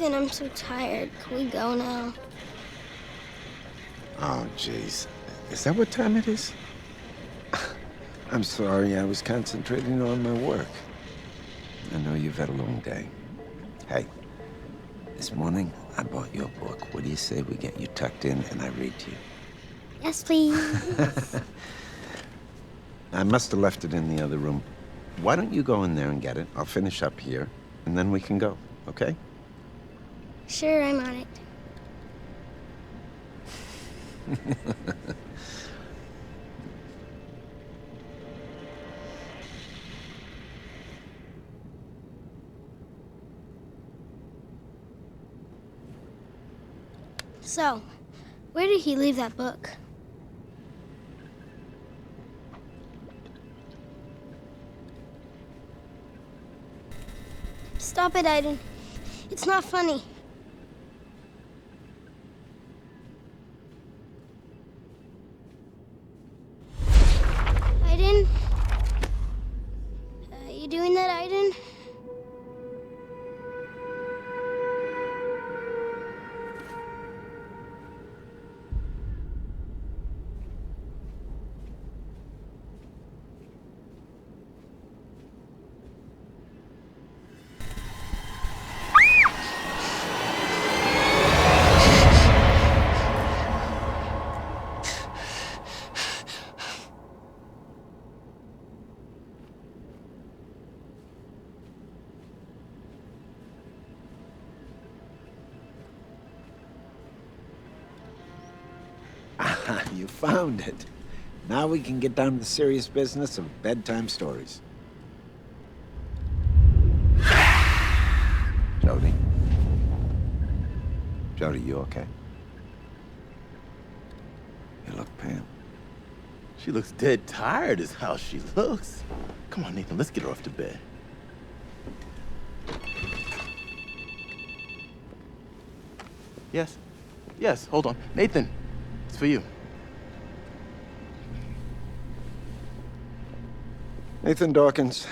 Nathan, I'm so tired. Can we go now? Oh, jeez. Is that what time it is? I'm sorry, I was concentrating on my work. I know you've had a long day. Hey, this morning I bought you a book. What do you say we get you tucked in and I read to you? Yes, please. I must have left it in the other room. Why don't you go in there and get it? I'll finish up here, and then we can go, okay? Sure, I'm on it. So, where did he leave that book? Stop it, Aiden. It's not funny. Found it. Now we can get down to the serious business of bedtime stories. Jody? Jody, you okay? You look pale. She looks dead tired is how she looks. Come on, Nathan, let's get her off to bed. Yes. Yes, hold on. Nathan, it's for you. Nathan Dawkins.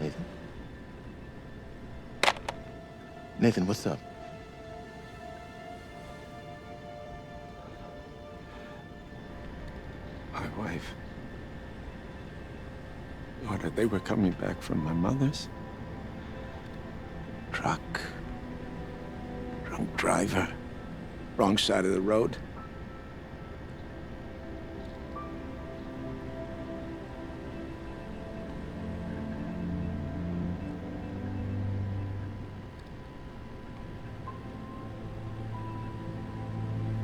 Nathan? Nathan, what's up? They were coming back from my mother's. Truck. Drunk driver. Wrong side of the road.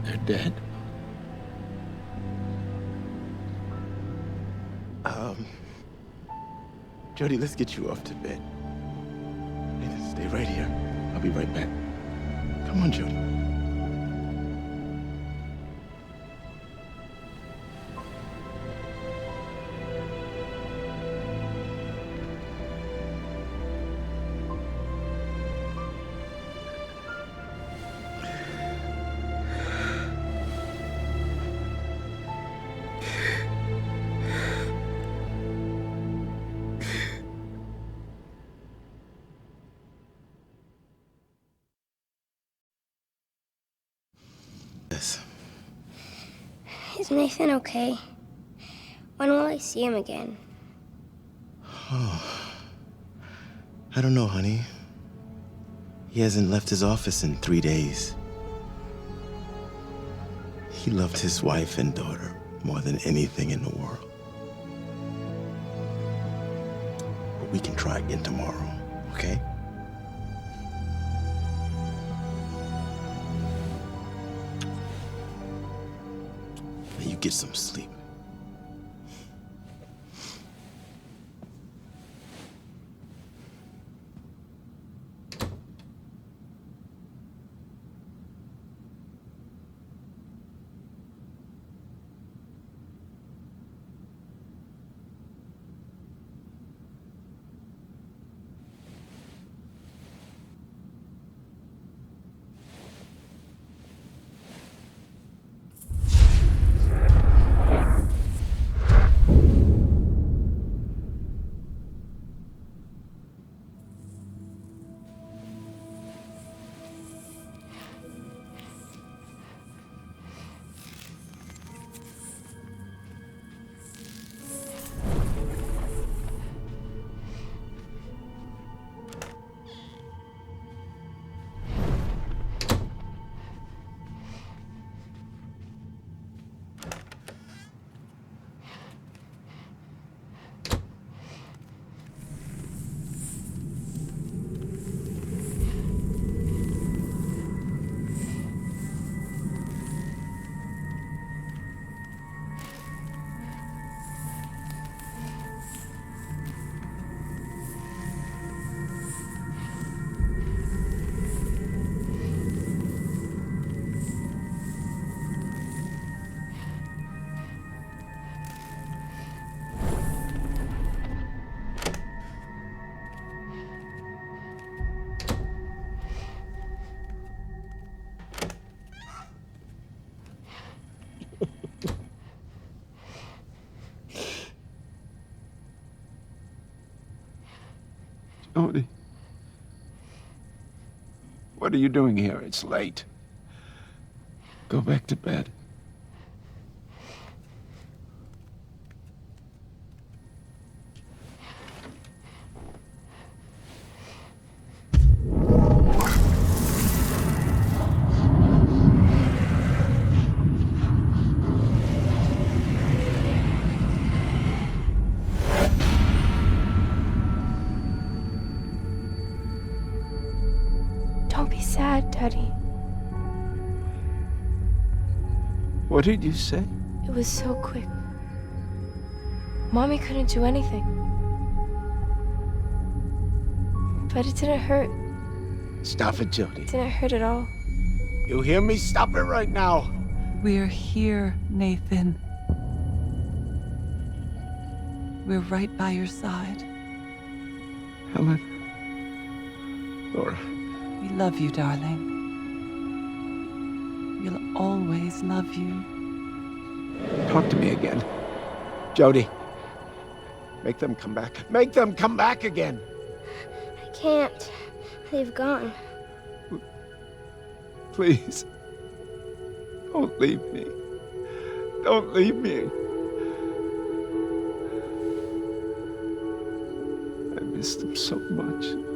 They're dead. Jody, let's get you off to bed. Nathan, stay right here. I'll be right back. Come on, Jody. Yes. Is Nathan okay? When will I see him again? Oh. I don't know, honey. He hasn't left his office in three days. He loved his wife and daughter more than anything in the world. But we can try again tomorrow, okay? Get some sleep. Tony. What are you doing here? It's late. Go back to bed. What did you say? It was so quick. Mommy couldn't do anything. But it didn't hurt. Stop it, Jody. It didn't hurt at all. You hear me? Stop it right now. We're here, Nathan. We're right by your side. Helen. Laura. We love you, darling. We'll always love you. Talk to me again. Jody. Make them come back. Make them come back again. I can't. They've gone. Please. Don't leave me. Don't leave me. I miss them so much.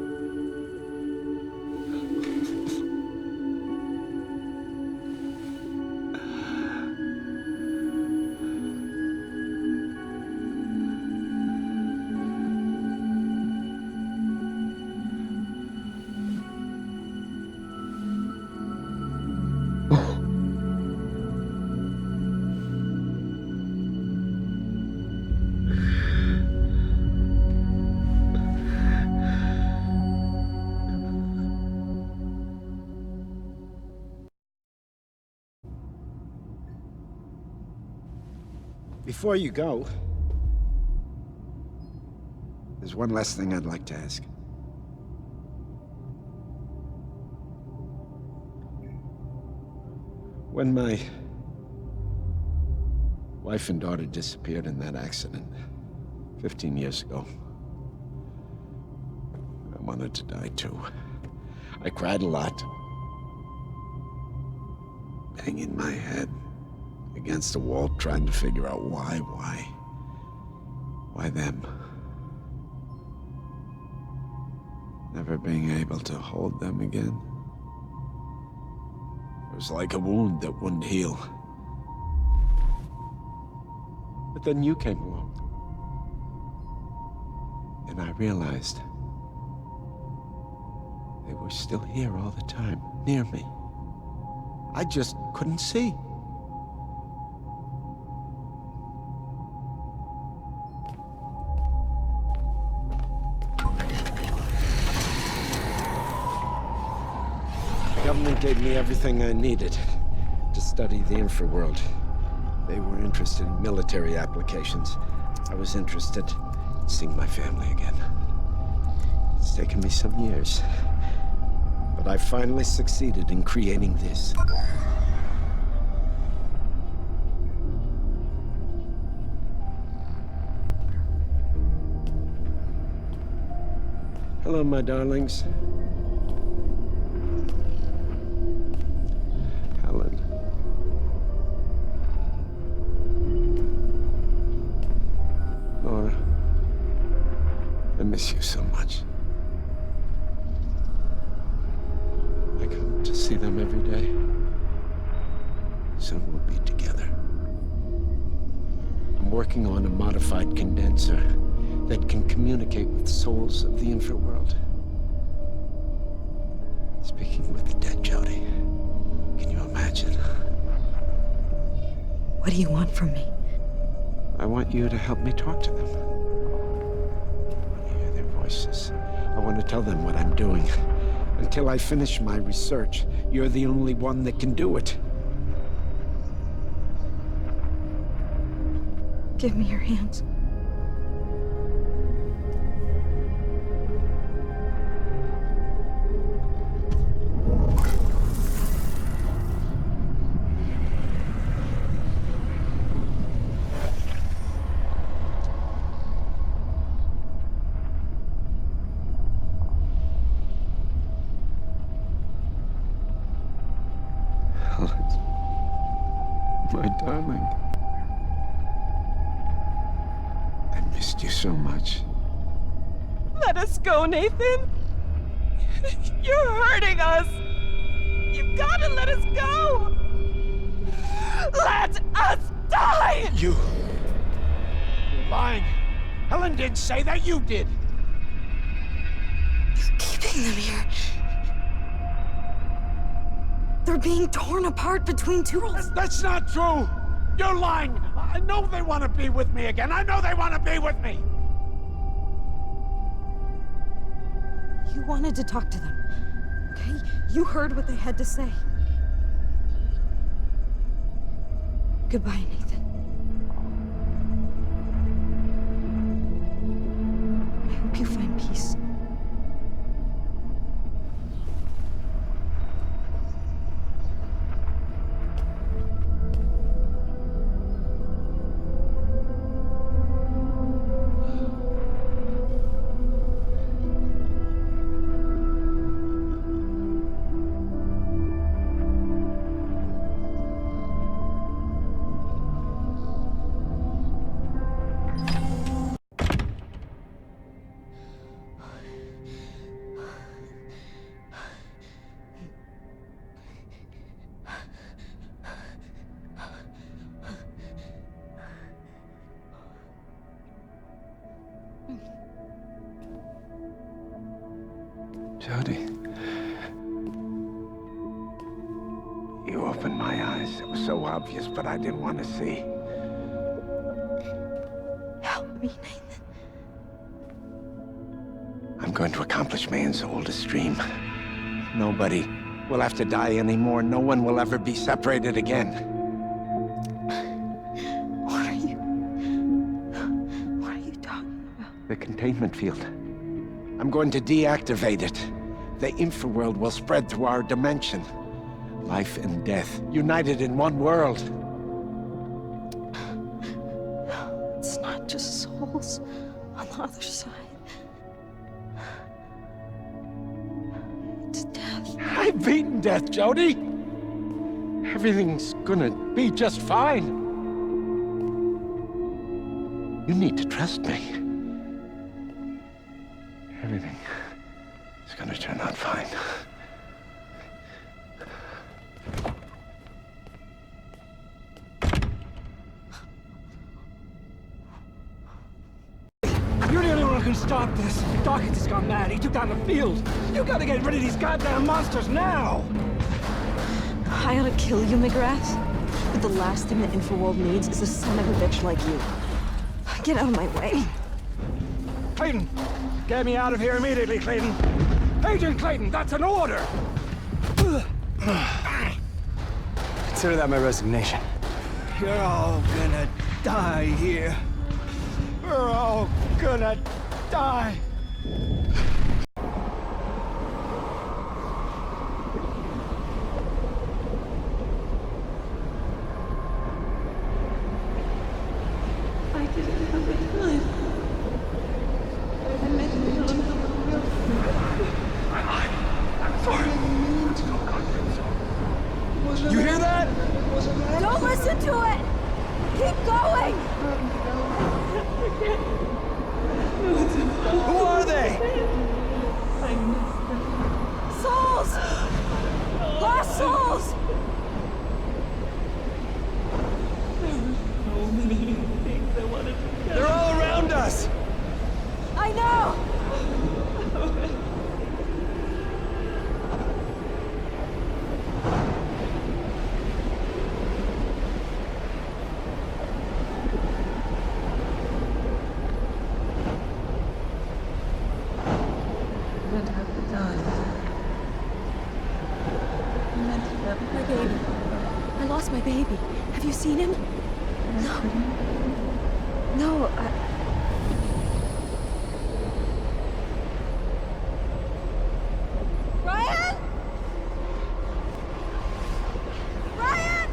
Before you go, there's one last thing I'd like to ask. When my wife and daughter disappeared in that accident 15 years ago, I wanted to die too. I cried a lot, banging my head against the wall trying to figure out why, why, why them? Never being able to hold them again. It was like a wound that wouldn't heal. But then you came along. And I realized they were still here all the time, near me. I just couldn't see. Gave me everything I needed to study the infraworld. They were interested in military applications. I was interested in seeing my family again. It's taken me some years. But I finally succeeded in creating this. Hello, my darlings. Miss you so much. I come to see them every day. Soon we'll be together. I'm working on a modified condenser that can communicate with souls of the infraworld. Speaking with the dead, Jody. Can you imagine? What do you want from me? I want you to help me talk to them. I want to tell them what I'm doing. Until I finish my research, you're the only one that can do it. Give me your hands. Go, Nathan. You're hurting us. You've got to let us go. Let us die! You. You're lying. Helen did say that you did. You're keeping them here. They're being torn apart between two worlds. That's not true. You're lying. I know they want to be with me again. I know they want to be with me. You wanted to talk to them. Okay? You heard what they had to say. Goodbye, Nathan. Obvious, but I didn't want to see. Help me, Nathan. I'm going to accomplish man's oldest dream. Nobody will have to die anymore. No one will ever be separated again. What are you. What are you talking about? The containment field. I'm going to deactivate it. The infraworld will spread through our dimension. Life and death, united in one world. It's not just souls on the other side. It's death. I've beaten death, Jody. Everything's gonna be just fine. You need to trust me. Everything is gonna turn out fine. Stop this. Dawkins has gone mad. He took down the field. You gotta get rid of these goddamn monsters now. I ought to kill you, McGrath. But the last thing the Infoworld needs is a son of a bitch like you. Get out of my way. Clayton, get me out of here immediately, Clayton. Agent Clayton, that's an order. Consider that my resignation. You're all gonna die here. We're all gonna die. You hear that? Don't listen to it! Keep going! Who are they? Souls! Lost souls! They're all around us. I know! What have you done? You meant to have My baby. I lost my baby. Have you seen him? No. No, I... Ryan? Ryan!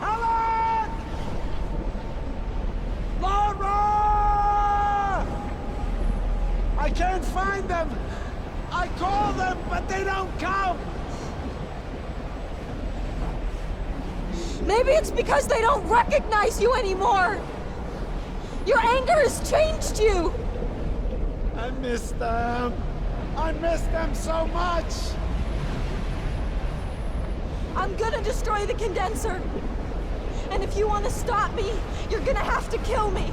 Helen! Laura! can't find them! I call them, but they don't come! Maybe it's because they don't recognize you anymore! Your anger has changed you! I miss them! I miss them so much! I'm gonna destroy the condenser! And if you want to stop me, you're gonna have to kill me!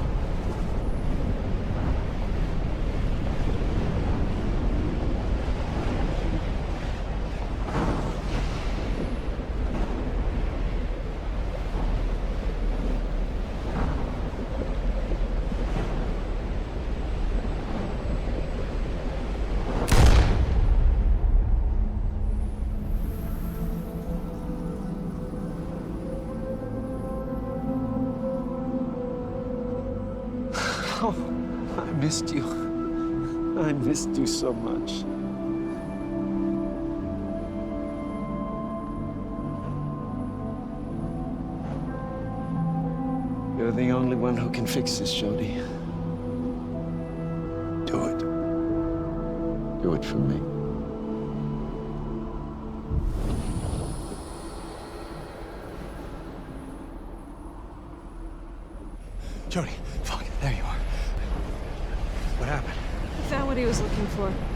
Missed you. I missed you so much. You're the only one who can fix this, Jody. Do it. Do it for me. He was looking for.